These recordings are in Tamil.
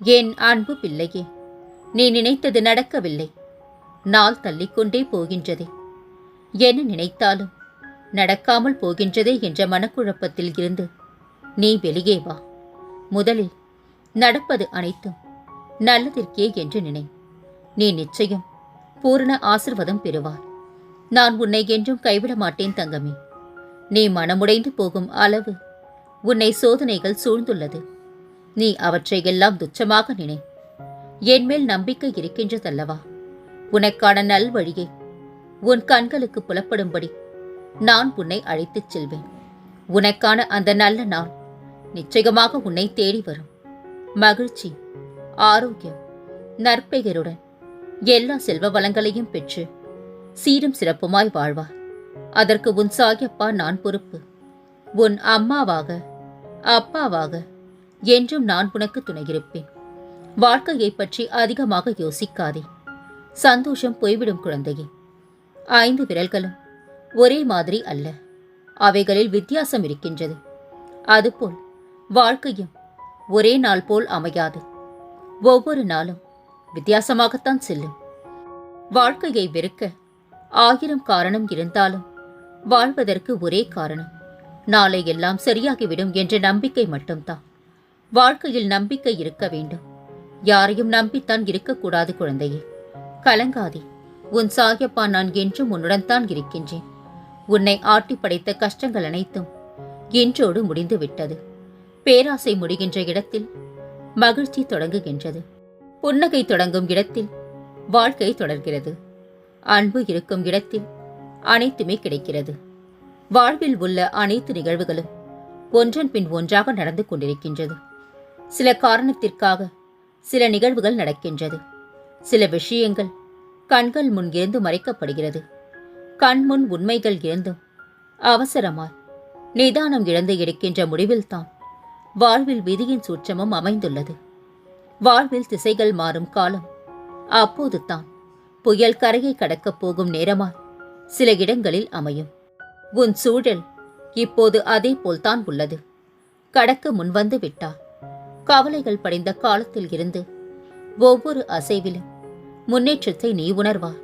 என் அன்பு பிள்ளையே நீ நினைத்தது நடக்கவில்லை. நாள் தள்ளிக்கொண்டே போகின்றதே. என்ன நினைத்தாலும் நடக்காமல் போகின்றதே என்ற மனக்குழப்பத்தில் இருந்து நீ வெளியே வா. முதலில் நடப்பது அனைத்தும் நல்லதற்கே என்று நினை. நீ நிச்சயம் பூரண ஆசிர்வாதம் பெறுவார் நான் உன்னை என்றும் கைவிட மாட்டேன் தங்கமே. நீ மனமுடைந்து போகும் அளவு உன்னை சோதனைகள் சூழ்ந்துள்ளது. நீ அவற்றை எல்லாம் துச்சமாக நினை. என்மேல் நம்பிக்கை இருக்கின்றதல்லவா? உனக்கான நல்வழியை உன் கண்களுக்கு புலப்படும்படி நான் உன்னை அழைத்துச் செல்வேன். உனக்கான அந்த நல்ல நாள் நிச்சயமாக உன்னை தேடி வரும். மகிழ்ச்சி ஆரோக்கியம் நற்பெயருடன் எல்லா செல்வ வளங்களையும் பெற்று சீரும் சிறப்புமாய் வாழ்வார் அதற்கு உன் சாயப்பா நான் பொறுப்பு. உன் அம்மாவாக அப்பாவாக என்றும் நான் உனக்கு துணையிருப்பேன். வாழ்க்கையைப் பற்றி அதிகமாக யோசிக்காதே. சந்தோஷம் போய்விடும் குழந்தையே. ஐந்து விரல்களும் ஒரே மாதிரி அல்ல. அவைகளில் வித்தியாசம் இருக்கின்றது. அதுபோல் வாழ்க்கையும் ஒரே நாள் போல் அமையாது. ஒவ்வொரு நாளும் வித்தியாசமாகத்தான் செல்லும். வாழ்க்கையை வெறுக்க ஆயிரம் காரணம் இருந்தாலும் வாழ்வதற்கு ஒரே காரணம் நாளை எல்லாம் சரியாகிவிடும் என்ற நம்பிக்கை மட்டும்தான். வாழ்க்கையில் நம்பிக்கை இருக்க வேண்டும். யாரையும் நம்பித்தான் இருக்கக்கூடாது குழந்தையே. கலங்காதே. உன் சாயப்பா நான் என்றும் உன்னுடன் தான் இருக்கின்றேன். உன்னை ஆட்டி படைத்த கஷ்டங்கள் அனைத்தும் இன்றோடு முடிந்து விட்டது. பேராசை முடிகின்ற இடத்தில் மகிழ்ச்சி தொடங்குகின்றது. புன்னகை தொடங்கும் இடத்தில் வாழ்க்கை தொடர்கிறது. அன்பு இருக்கும் இடத்தில் அனைத்துமே கிடைக்கிறது. வாழ்வில் உள்ள அனைத்து நிகழ்வுகளும் ஒன்றன் பின் ஒன்றாக நடந்து கொண்டிருக்கின்றது. சில காரணத்திற்காக சில நிகழ்வுகள் நடக்கின்றது. சில விஷயங்கள் கண்கள் முன் இருந்து மறைக்கப்படுகிறது. கண் முன் உண்மைகள் இருந்தும் அவசரமாய் நிதானம் இழந்து எடுக்கின்ற முடிவில்தான் வாழ்வில் விதியின் சூற்றமும் அமைந்துள்ளது. வாழ்வில் திசைகள் மாறும் காலம் அப்போது தான் புயல் கரையை கடக்கப் போகும் நேரமாய் சில இடங்களில் அமையும். உன் சூழல் இப்போது அதே போல்தான் உள்ளது. கடக்க முன்வந்து விட்டார் கவலைகள் படிந்த காலத்தில் இருந்து ஒவ்வொரு அசைவிலும் முன்னேற்றத்தை நீ உணர்வார்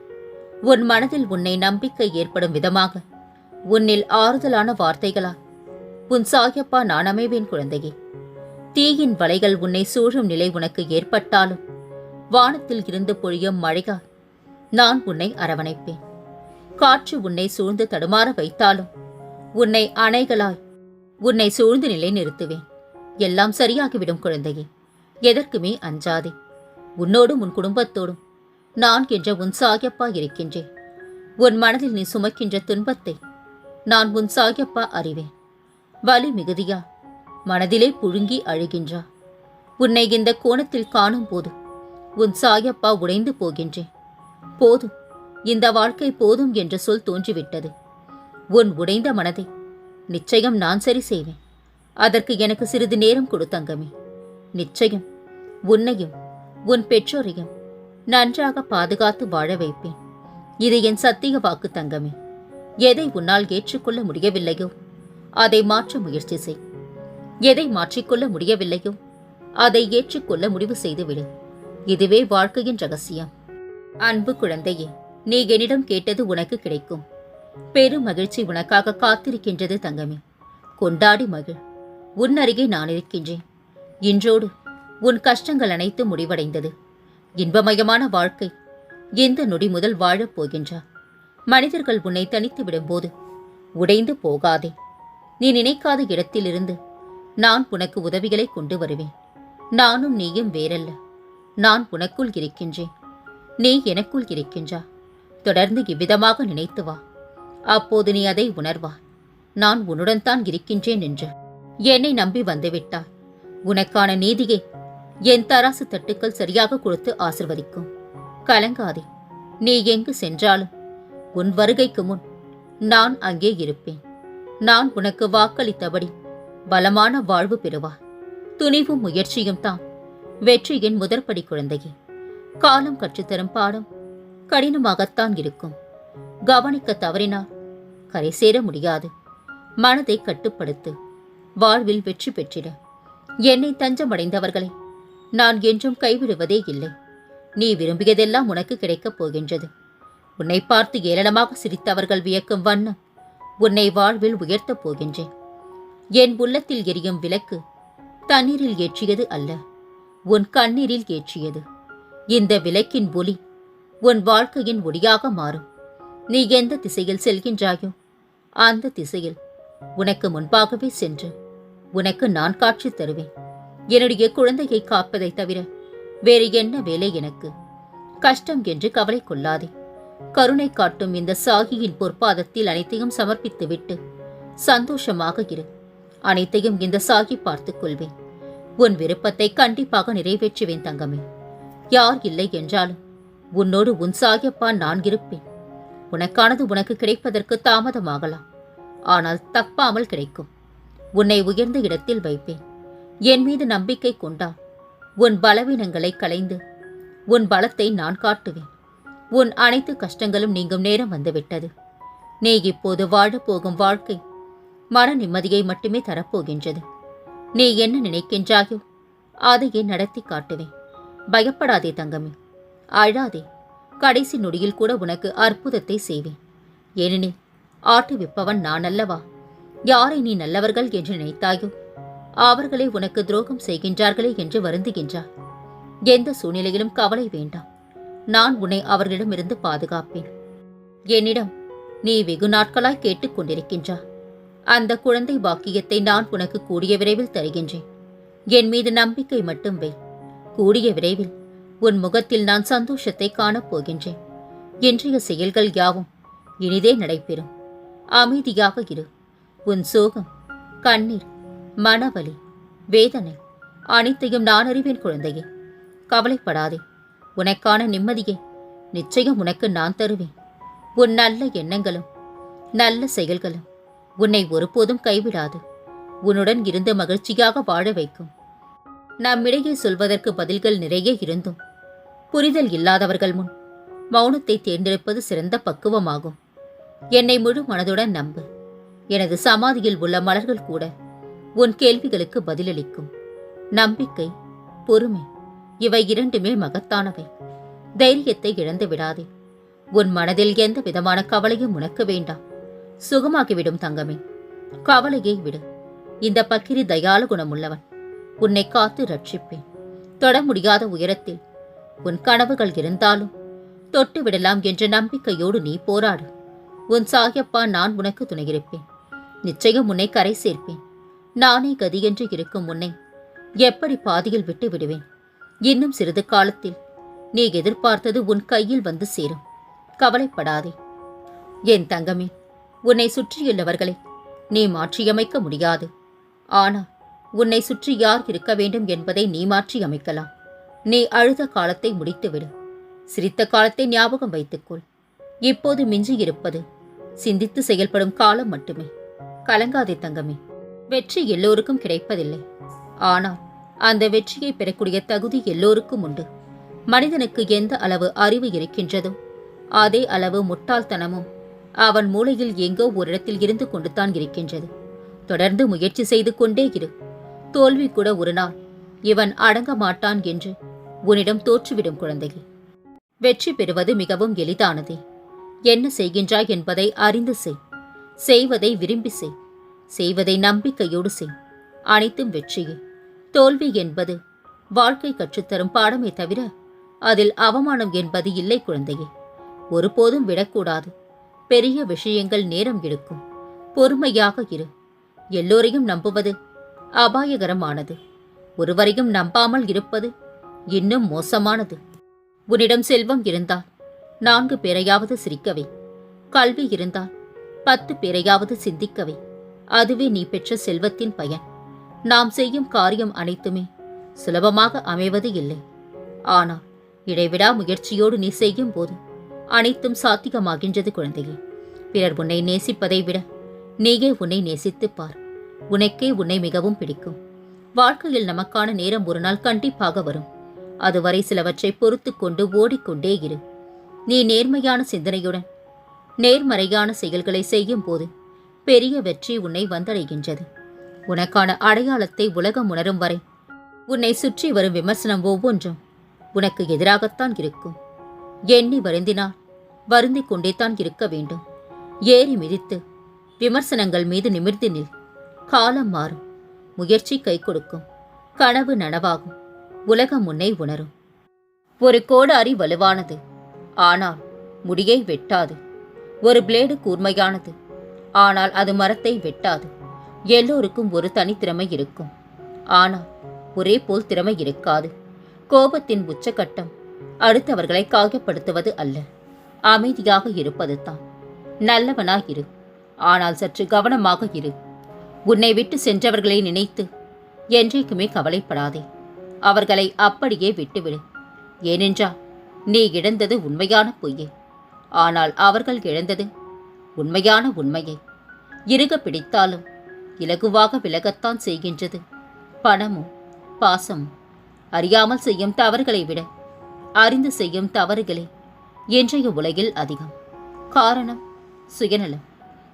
உன் மனதில் உன்னை நம்பிக்கை ஏற்படும் விதமாக உன்னில் ஆறுதலான வார்த்தைகளால் உன் சாயப்பா நான் அமைவேன் குழந்தையே. தீயின் வலைகள் உன்னை சூழும் நிலை உனக்கு ஏற்பட்டாலும் வானத்தில் இருந்து பொழியும் மழையால் நான் உன்னை அரவணைப்பேன். காற்று உன்னை சூழ்ந்து தடுமாற வைத்தாலும் உன்னை அணைகளாய் உன்னை சூழ்ந்து நிலை நிறுத்துவேன் எல்லாம் சரியாகிவிடும் குழந்தையே. எதற்குமே அஞ்சாதே. உன்னோடும் உன் குடும்பத்தோடும் நான் என்ற உன் சாயப்பா இருக்கின்றேன். உன் மனதில் நீ சுமக்கின்ற துன்பத்தை நான் உன் சாயப்பா அறிவேன். வலி மிகுதியா? மனதிலே புழுங்கி அழுகின்றா? உன்னை இந்த கோணத்தில் காணும் போது உன் சாயப்பா உடைந்து போகின்றேன். போதும். இந்த வாழ்க்கை போதும் என்ற சொல் தோன்றிவிட்டது. உன் உடைந்த மனதை நிச்சயம் நான் சரி செய்வேன். அதற்கு எனக்கு சிறிது நேரம் கொடு தங்கமே. நிச்சயம் உன்னையும் உன் பெற்றோரையும் நன்றாக பாதுகாத்து வாழ வைப்பேன். இது என் சத்திய வாக்கு தங்கமே. எதை உன்னால் ஏற்றுக்கொள்ள முடியவில்லையோ அதை மாற்ற முயற்சி செய். எதை மாற்றிக்கொள்ள முடியவில்லையோ அதை ஏற்றுக்கொள்ள முடிவு செய்துவிடு. இதுவே வாழ்க்கையின் ரகசியம். அன்பு குழந்தையே நீ என்னிடம் கேட்டது உனக்கு கிடைக்கும். பெரும் மகிழ்ச்சி உனக்காக காத்திருக்கின்றது தங்கமே. கொண்டாடி மகிழ். உன் அருகே நான் இருக்கின்றேன். இன்றோடு உன் கஷ்டங்கள் அனைத்து முடிவடைந்தது. இன்பமயமான வாழ்க்கை எந்த நொடி முதல் வாழப் போகின்றார் மனிதர்கள் உன்னை தனித்து விடும்போது உடைந்து போகாதே. நீ நினைக்காத இடத்திலிருந்து நான் உனக்கு உதவிகளை கொண்டு வருவேன். நானும் நீயும் வேறல்ல. நான் உனக்குள் இருக்கின்றேன். நீ எனக்குள் இருக்கின்றா? தொடர்ந்து இவ்விதமாக நினைத்து வா. அப்போது நீ அதை உணர்வா நான் உன்னுடன் தான் இருக்கின்றேன் என்று. என்னை நம்பி வந்துவிட்டாய். உனக்கான நீதியை என் தராசு தட்டுக்கள் சரியாக கொடுத்து ஆசிர்வதிக்கும். கலங்காதே நீ எங்கு சென்றாலும் உன் வருகைக்கு முன் நான் அங்கே இருப்பேன். நான் உனக்கு வாக்களித்தபடி பலமான வாழ்வு பெறுவாய். துணிவும் முயற்சியும் தான் வெற்றியின் முதற்படி குழந்தையே. காலம் கற்றுத்தரும் பாடம் கடினமாகத்தான் இருக்கும். கவனிக்க தவறினால் கரை சேர முடியாது. மனதை கட்டுப்படுத்து. வாழ்வில் வெற்றி பெற்றிட. என்னை தஞ்சமடைந்தவர்களை நான் என்றும் கைவிடுவதே இல்லை. நீ விரும்பியதெல்லாம் உனக்கு கிடைக்கப் போகின்றது. உன்னை பார்த்து ஏளனமாக சிரித்தவர்கள் வியக்கும் வண்ணம் உன்னை வாழ்வில் உயர்த்தப் போகின்றேன். என் உள்ளத்தில் எரியும் விளக்கு தண்ணீரில் ஏற்றியது அல்ல உன் கண்ணீரில் ஏற்றியது. இந்த விளக்கின் ஒளி உன் வாழ்க்கையின் ஒளியாக மாறும். நீ எந்த திசையில் செல்கின்றாயோ அந்த திசையில் உனக்கு முன்பாகவே சென்று உனக்கு நான் காட்சி தருவேன். என்னுடைய குழந்தையை காப்பதைத் தவிர வேறு என்ன வேலை எனக்கு? கஷ்டம் என்று கவலை கொள்ளாதே. கருணை காட்டும் இந்த சாகியின் பொற்பாதத்தில் அனைத்தையும் சமர்ப்பித்துவிட்டு சந்தோஷமாக இரு. அனைத்தையும் இந்த சாகி பார்த்துக் கொள்வேன். உன் விருப்பத்தை கண்டிப்பாக நிறைவேற்றுவேன் தங்கமே. யார் இல்லை என்றாலும் உன்னோடு உன் சாகியப்பா நான் இருப்பேன். உனக்கானது உனக்கு கிடைப்பதற்கு தாமதமாகலாம். ஆனால் தப்பாமல் கிடைக்கும். உன்னை உயர்ந்த இடத்தில் வைப்பேன். என் மீது நம்பிக்கை கொண்டால் உன் பலவீனங்களை களைந்து உன் பலத்தை நான் காட்டுவேன். உன் அனைத்து கஷ்டங்களும் நீங்கும் நேரம் வந்துவிட்டது. நீ இப்போது வாழப் போகும் வாழ்க்கை மன நிம்மதியை மட்டுமே தரப்போகின்றது. நீ என்ன நினைக்கின்றாயோ அதையே நடத்தி காட்டுவேன். பயப்படாதே தங்கமே. அழாதே. கடைசி நொடியில் கூட உனக்கு அற்புதத்தை செய்வேன். ஏனெனில் ஆட்டு விப்பவன் நான் அல்லவா? யாரை நீ நல்லவர்கள் என்று நினைத்தாயோ? அவர்களே உனக்கு துரோகம் செய்கின்றார்களே என்று வருந்துகின்றார். எந்த சூழ்நிலையிலும் கவலை வேண்டாம். நான் உன்னை அவர்களிடமிருந்து பாதுகாப்பேன். என்னிடம் நீ வெகு நாட்களாய் கேட்டுக்கொண்டிருக்கின்றாய் அந்த குழந்தை பாக்கியத்தை நான் உனக்கு கூடிய விரைவில் தருகின்றேன். என் மீது நம்பிக்கை மட்டும் வை. கூடிய விரைவில் உன் முகத்தில் நான் சந்தோஷத்தை காணப் போகின்றேன். இன்றைய செயல்கள் யாவும் இனிதே நடைபெறும். அமைதியாக இரு. உன் சோகம் கண்ணீர் மனவலி வேதனை அனைத்தையும் நான் அறிவேன் குழந்தையே. கவலைப்படாதே. உனக்கான நிம்மதியை நிச்சயம் உனக்கு நான் தருவேன். உன் நல்ல எண்ணங்களும் நல்ல செயல்களும் உன்னை ஒருபோதும் கைவிடாது. உன்னுடன் இருந்து மகிழ்ச்சியாக வாழ வைக்கும். நம்மிடையே சொல்வதற்கு பதில்கள் நிறைய இருந்தும் புரிதல் இல்லாதவர்கள் முன் மௌனத்தை தேர்ந்தெடுப்பது சிறந்த பக்குவமாகும். என்னை முழு மனதுடன் நம்பு. எனது சமாதியில் உள்ள மலர்கள் கூட உன் கேள்விகளுக்கு பதிலளிக்கும். நம்பிக்கை பொறுமை இவை இரண்டுமே மகத்தானவை. தைரியத்தை இழந்து விடாதே. உன் மனதில் எந்த விதமான கவலையும் உனக்கு வேண்டாம். சுகமாகிவிடும் தங்கமே. கவலையை விடு. இந்த பக்கிரி தயாலு குணமுள்ளவன். உன்னை காத்து ரட்சிப்பேன். தொட முடியாத உயரத்தில் உன் கனவுகள் இருந்தாலும் தொட்டு விடலாம் என்ற நம்பிக்கையோடு நீ போராடு. உன் சாயப்பா நான் உனக்கு துணையிருப்பேன். நிச்சயம் உன்னை கரை சேர்ப்பேன். நானே கதியென்று இருக்கும் உன்னை எப்படி பாதியில் விட்டு விடுவேன்? இன்னும் சிறிது காலத்தில் நீ எதிர்பார்த்தது உன் கையில் வந்து சேரும். கவலைப்படாதே. என் தங்கமே உன்னை சுற்றியுள்ளவர்களை நீ மாற்றியமைக்க முடியாது. ஆனால் உன்னை சுற்றி யார் இருக்க வேண்டும் என்பதை நீ மாற்றி அமைக்கலாம் நீ அழுத காலத்தை முடித்துவிடு. சிரித்த காலத்தை ஞாபகம் வைத்துக்கொள். இப்போது மிஞ்சி இருப்பது சிந்தித்து செயல்படும் காலம் மட்டுமே. கலங்காதே தங்கமே. வெற்றி எல்லோருக்கும் கிடைப்பதில்லை. ஆனால் அந்த வெற்றியை பெறக்கூடிய தகுதி எல்லோருக்கும் உண்டு. மனிதனுக்கு எந்த அளவு அறிவு இருக்கின்றதோ அதே அளவு முட்டாள்தனமும் அவன் மூளையில் எங்கோ ஒரு இடத்தில் இருந்து கொண்டுதான் இருக்கின்றது. தொடர்ந்து முயற்சி செய்து கொண்டே இரு. தோல்வி கூட ஒரு நாள் இவன் அடங்க மாட்டான் என்று உன்னிடம் தோற்றுவிடும் குழந்தையே. வெற்றி பெறுவது மிகவும் எளிதானதே. என்ன செய்கின்றாய் என்பதை அறிந்து செய். செய்வதை விரும்பி செய். செய்வதை நம்பிக்கையோடு செய். அனைத்தும் வெற்றியே. தோல்வி என்பது வாழ்க்கை கற்றுத்தரும் பாடமே தவிர அதில் அவமானம் என்பது இல்லை குழந்தையே. ஒருபோதும் விடக்கூடாது. பெரிய விஷயங்கள் நேரம் எடுக்கும். பொறுமையாக இரு. எல்லோரையும் நம்புவது அபாயகரமானது. ஒருவரையும் நம்பாமல் இருப்பது இன்னும் மோசமானது. உன்னிடம் செல்வம் இருந்தால் நான்கு பேரையாவது சிரிக்கவே கல்வி இருந்தால் பத்து பேரையாவது சிந்திக்கவே. அதுவே நீ பெற்ற செல்வத்தின் பயன். நாம் செய்யும் காரியம் அனைத்துமே சுலபமாக அமைவது இல்லை. ஆனால் இடைவிடா முயற்சியோடு நீ செய்யும் போது அனைத்தும் சாத்தியமாகின்றது குழந்தையே. பிறர் உன்னை நேசிப்பதை விட நீயே உன்னை நேசித்துப் பார். உனக்கே உன்னை மிகவும் பிடிக்கும். வாழ்க்கையில் நமக்கான நேரம் ஒரு நாள் கண்டிப்பாக வரும். அதுவரை சிலவற்றை பொறுத்து கொண்டு ஓடிக்கொண்டே இரு. நீ நேர்மையான சிந்தனையுடன் நேர்மறையான செயல்களை செய்யும் போது பெரிய வெற்றி உன்னை வந்தடைகின்றது. உனக்கான அடையாளத்தை உலகம் உணரும் வரை உன்னை சுற்றி வரும் விமர்சனம் ஒவ்வொன்றும் உனக்கு எதிராகத்தான் இருக்கும். எண்ணி வருந்தினால் வருந்திக் கொண்டேதான் இருக்க வேண்டும். ஏறி மிதித்து விமர்சனங்கள் மீது நிமிர்ந்து நில். காலம் மாறும். முயற்சி கை கொடுக்கும். கனவு நனவாகும். உலகம் உன்னை உணரும். ஒரு கோடாரி வலுவானது. ஆனால் முடியை வெட்டாது. ஒரு பிளேடு கூர்மையானது ஆனால் அது மரத்தை வெட்டாது. எல்லோருக்கும் ஒரு தனித்திறமை இருக்கும். ஆனால் ஒரே போல் திறமை இருக்காது. கோபத்தின் உச்சகட்டம் அடுத்தவர்களை காயப்படுத்துவது அல்ல. அமைதியாக இருப்பது தான் நல்லவனாக இரு. ஆனால் சற்று கவனமாக இரு. உன்னை விட்டு சென்றவர்களை நினைத்து என்றைக்குமே கவலைப்படாதே. அவர்களை அப்படியே விட்டுவிடு. ஏனென்றால் நீ இழந்தது உண்மையான பொய்யே. ஆனால் அவர்கள் இழந்தது உண்மையான உண்மையை. இறுக பிடித்தாலும் இலகுவாக விலகத்தான் செய்கின்றது. பணமும் பாசமும் அறியாமல் செய்யும் தவறுகளை விட அறிந்து செய்யும் தவறுகளே இன்றைய உலகில் அதிகம். காரணம் சுயநலம்.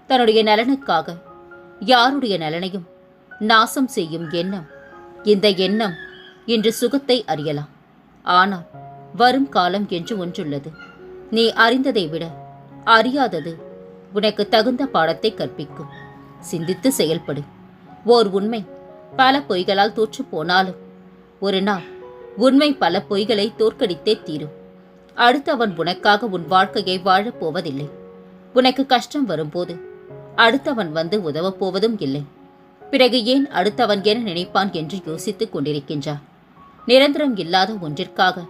தன்னுடைய நலனுக்காக யாருடைய நலனையும் நாசம் செய்யும் எண்ணம் இந்த எண்ணம் இன்று சுகத்தை அறியலாம். ஆனால் வரும் காலம் என்று ஒன்றுள்ளது. நீ அறிந்ததை விட அறியாதது உனக்கு தகுந்த பாடத்தை கற்பிக்கும். சிந்தித்து செயல்படு. ஓர் உண்மை பல பொய்களால் தோற்று போனாலும் ஒரு நாள் உண்மை பல பொய்களை தோற்கடித்தே தீரும். அடுத்தவன் உனக்காக உன் வாழ்க்கையை வாழப் போவதில்லை. உனக்கு கஷ்டம் வரும்போது அடுத்தவன் வந்து உதவப் போவதும் இல்லை. பிறகு ஏன் அடுத்தவன் என நினைப்பான் என்று யோசித்துக் கொண்டிருக்கின்றார்? நிரந்தரம் இல்லாத ஒன்றிற்காக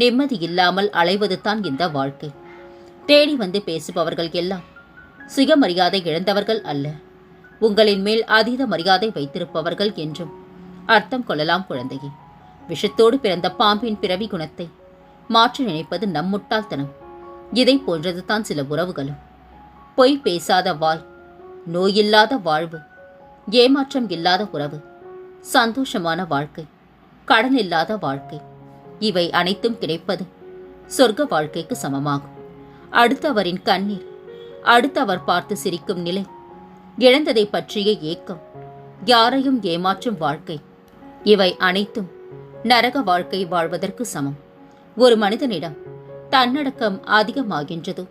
நிம்மதி இல்லாமல் அலைவதுதான் இந்த வாழ்க்கை. தேடி வந்து பேசுபவர்கள் எல்லாம் சுயமரியாதை இழந்தவர்கள் அல்ல. உங்களின் மேல் அதீத மரியாதை வைத்திருப்பவர்கள் என்றும் அர்த்தம் கொள்ளலாம் குழந்தையே. விஷத்தோடு பிறந்த பாம்பின் பிறவி குணத்தை மாற்றி நினைப்பது நம் முட்டாள்தனம். இதை போன்றது தான் சில உறவுகளும். பொய் பேசாத வாய் நோயில்லாத வாழ்வு ஏமாற்றம் இல்லாத உறவு சந்தோஷமான வாழ்க்கை கடன் இல்லாத வாழ்க்கை இவை அனைத்தும் கிடைப்பது சொர்க்க வாழ்க்கைக்கு சமமாகும். அடுத்தவரின் கண்ணீர் அடுத்தவர் பார்த்து சிரிக்கும் நிலை இழந்ததை பற்றிய ஏக்கம் யாரையும் ஏமாற்றும் வாழ்க்கை இவை அனைத்தும் நரக வாழ்க்கை வாழ்வதற்கு சமம். ஒரு மனிதனிடம் தன்னடக்கம் அதிகமாகின்றதோ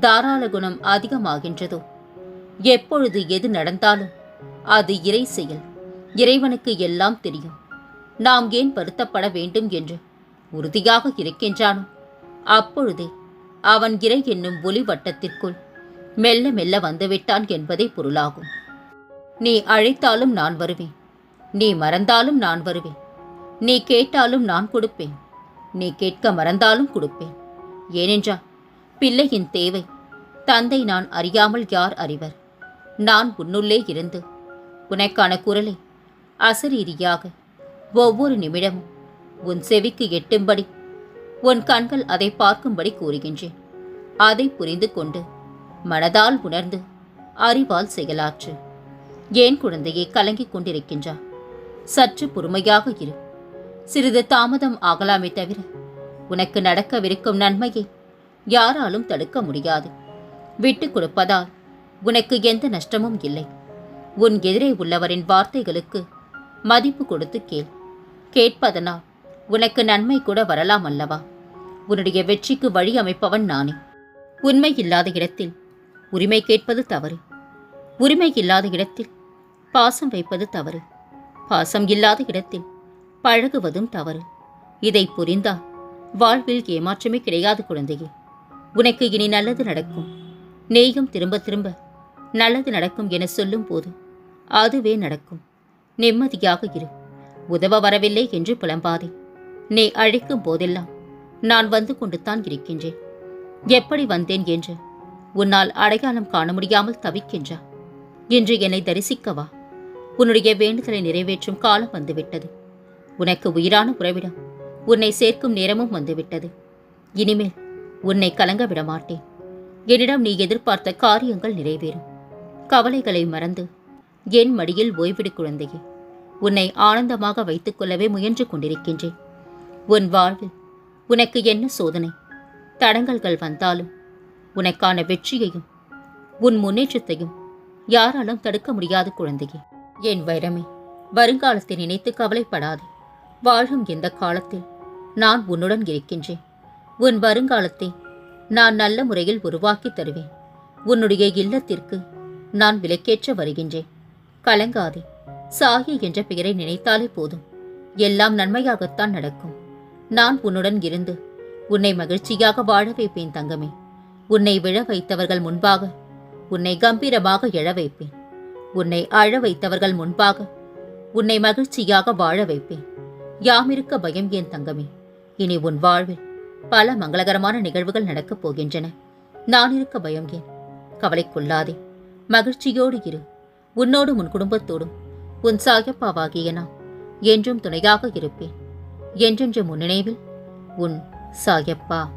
தாராள குணம் அதிகமாகின்றதோ எப்பொழுது எது நடந்தாலும் அது இறை செயல் இறைவனுக்கு எல்லாம் தெரியும். நாம் ஏன் வருத்தப்பட வேண்டும் என்று உறுதியாக இருக்கின்றானோ? அப்பொழுதே அவன் இறை என்னும் ஒலி வட்டத்திற்குள் மெல்ல மெல்ல வந்துவிட்டான் என்பதே பொருளாகும். நீ அழைத்தாலும் நான் வருவேன். நீ மறந்தாலும் நான் வருவேன். நீ கேட்டாலும் நான் கொடுப்பேன். நீ கேட்க மறந்தாலும் கொடுப்பேன். ஏனென்றால் பிள்ளையின் தேவை தந்தை நான் அறியாமல் யார் அறிவர்? நான் உன்னுள்ளே இருந்து உனக்கான குரலை அசரீரியாக ஒவ்வொரு நிமிடமும் உன் செவிக்கு எட்டும்படி. உன் கண்கள் அதை பார்க்கும்படி கூறுகின்றேன். அதை புரிந்து கொண்டு மனதால் உணர்ந்து அறிவால் செயலாற்று. ஏன் குழந்தையை கலங்கிக் கொண்டிருக்கின்றா சற்று பொறுமையாக இரு. சிறிது தாமதம் ஆகலாமே தவிர உனக்கு நடக்கவிருக்கும் நன்மையை யாராலும் தடுக்க முடியாது. விட்டுக் கொடுப்பதால் உனக்கு எந்த நஷ்டமும் இல்லை. உன் எதிரே உள்ளவரின் வார்த்தைகளுக்கு மதிப்பு கொடுத்து கேள். கேட்பதனால் உனக்கு நன்மை கூட வரலாம் அல்லவா? உன்னுடைய வெற்றிக்கு வழி அமைப்பவன் நானே. உண்மை இல்லாத இடத்தில் உரிமை கேட்பது தவறு. உரிமை இல்லாத இடத்தில் பாசம் வைப்பது தவறு. பாசம் இல்லாத இடத்தில் பழகுவதும் தவறு. இதை புரிந்தால் வாழ்வில் ஏமாற்றமே கிடையாது குழந்தையே. உனக்கு இனி நல்லது நடக்கும். நீயும் திரும்ப திரும்ப நல்லது நடக்கும் என சொல்லும் போது அதுவே நடக்கும். நிம்மதியாக இரு. உதவ வரவில்லை என்று புலம்பாதே. நீ அழைக்கும் போதெல்லாம் நான் வந்து கொண்டுதான் இருக்கின்றேன். எப்படி வந்தேன் என்று உன்னால் அடையாளம் காண முடியாமல் தவிக்கின்றா? இன்று என்னை தரிசிக்கவா? உன்னுடைய வேண்டுதலை நிறைவேற்றும் காலம் வந்துவிட்டது. உனக்கு உயிரான உறவிடம் உன்னை சேர்க்கும் நேரமும் வந்துவிட்டது. இனிமேல் உன்னை கலங்க விட மாட்டேன். என்னிடம் நீ எதிர்பார்த்த காரியங்கள் நிறைவேறும். கவலைகளை மறந்து என் மடியில் ஓய்விடு குழந்தையே. உன்னை ஆனந்தமாக வைத்துக்கொள்ளவே முயன்று கொண்டிருக்கின்றேன். உன் வாழ்வில் உனக்கு என்ன சோதனை? தடங்கல்கள் வந்தாலும் உனக்கான வெற்றியையும் உன் முன்னேற்றத்தையும் யாராலும் தடுக்க முடியாது குழந்தையே. என் வைரமே வருங்காலத்தை நினைத்து கவலைப்படாதே. வாழும் இந்த காலத்தில் நான் உன்னுடன் இருக்கின்றேன். உன் வருங்காலத்தை நான் நல்ல முறையில் உருவாக்கி தருவேன். உன்னுடைய இல்லத்திற்கு நான் விலக்கேற்ற வருகின்றேன். கலங்காதே. சாகி என்ற பெயரை நினைத்தாலே போதும். எல்லாம் நன்மையாகத்தான் நடக்கும். நான் உன்னுடன் இருந்து உன்னை மகிழ்ச்சியாக வாழ வைப்பேன் தங்கமே. உன்னை விழ வைத்தவர்கள் முன்பாக உன்னை கம்பீரமாக எழ வைப்பேன். உன்னை அழ வைத்தவர்கள் முன்பாக உன்னை மகிழ்ச்சியாக வாழ வைப்பேன். யாமிருக்க பயம் ஏன் தங்கமே? இனி உன் வாழ்வில் பல மங்களகரமான நிகழ்வுகள் நடக்கப் போகின்றன. நான் இருக்க பயம் ஏன்? கவலைக்குள்ளாதே. மகிழ்ச்சியோடு இரு. உன்னோடு உன் குடும்பத்தோடும் உன் சாயப்பாவாகிய நான் என்றும் துணையாக இருப்பேன். என்றென்று முன்னினைவில் உன் சாயப்பா.